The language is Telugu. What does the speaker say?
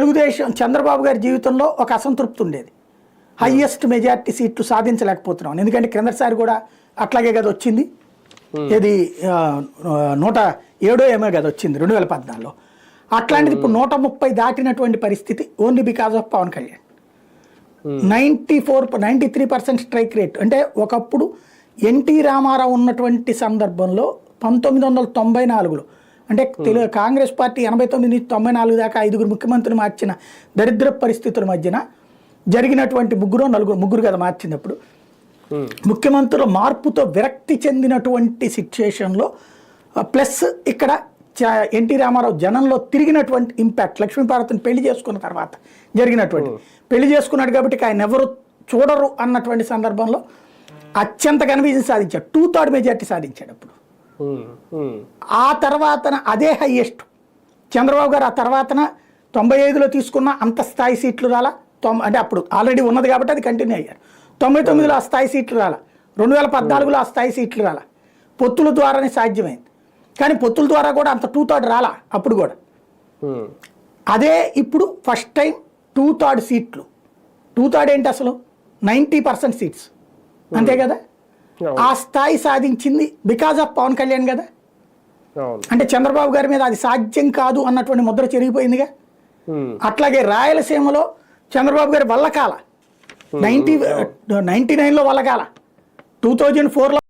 తెలుగుదేశం చంద్రబాబు గారి జీవితంలో ఒక అసంతృప్తి ఉండేది. హైయెస్ట్ మెజారిటీ సీట్లు సాధించలేకపోతున్నాం. ఎందుకంటే క్రిందసారి కూడా అట్లాగే కదా వచ్చింది. ఇది ఆ, నూట ఏడో ఏమో కదా వచ్చింది రెండు వేల పద్నాలుగులో. అట్లాంటిది ఇప్పుడు నూట ముప్పై దాటినటువంటి పరిస్థితి only because of Pawan Kalyan. Ninety four ninety three percent strike rate. అంటే ఒకప్పుడు ఎన్టీ రామారావు ఉన్నటువంటి సందర్భంలో పంతొమ్మిది వందల తొంభై నాలుగులో అంటే తెలుగు కాంగ్రెస్ పార్టీ ఎనభై తొమ్మిది నుంచి తొంభై నాలుగు దాకా ఐదుగురు ముఖ్యమంత్రులు మార్చిన దరిద్ర పరిస్థితుల మధ్యన జరిగినటువంటి ముగ్గురు నలుగురు ముగ్గురు కదా మార్చినప్పుడు ఉమ్, ముఖ్యమంత్రుల మార్పుతో విరక్తి చెందినటువంటి సిచ్యుయేషన్లో ప్లస్ ఇక్కడ చ- ఎన్టీ రామారావు జనంలో తిరిగినటువంటి ఇంపాక్ట్ లక్ష్మీపార్వతిని పెళ్ళి చేసుకున్న తర్వాత జరిగినటువంటి పెళ్ళి చేసుకున్నాడు కాబట్టి ఆయన ఎవరు చూడరు అన్నటువంటి సందర్భంలో అత్యంత కన్వీజన్ సాధించాడు. టూ థర్డ్ మెజార్టీ సాధించాడు అప్పుడు. ఆ తర్వాతన అదే హైయెస్ట్. చంద్రబాబు గారు ఆ తర్వాతన తొంభై ఐదులో తీసుకున్న అంత స్థాయి సీట్లు రాలా. తొం అంటే అప్పుడు ఆల్రెడీ ఉన్నది కాబట్టి అది కంటిన్యూ అయ్యారు. తొంభై తొమ్మిదిలో ఆ స్థాయి సీట్లు రాలా. రెండు వేల పద్నాలుగులో ఆ స్థాయి సీట్లు రాలా. పొత్తుల ద్వారానే సాధ్యమైంది. కానీ పొత్తుల ద్వారా కూడా అంత టూ థర్డ్ రాలా అప్పుడు కూడా. అదే ఇప్పుడు ఫస్ట్ టైం టూ థర్డ్ సీట్లు. టూ థర్డ్ ఏంటి అసలు? Ninety percent seats. అంతే కదా? ఆ స్థాయి సాధించింది బికాజ్ ఆఫ్ పవన్ కళ్యాణ్ కదా? అంటే చంద్రబాబు గారి మీద అది సాధ్యం కాదు అన్నటువంటి ముద్ర చెరిగిపోయిందిగా? అట్లాగే రాయలసీమలో చంద్రబాబు గారి వల్లకాల. నైన్టీ నైన్టీ నైన్లో వల్లకాల. టూ థౌజండ్ ఫోర్లో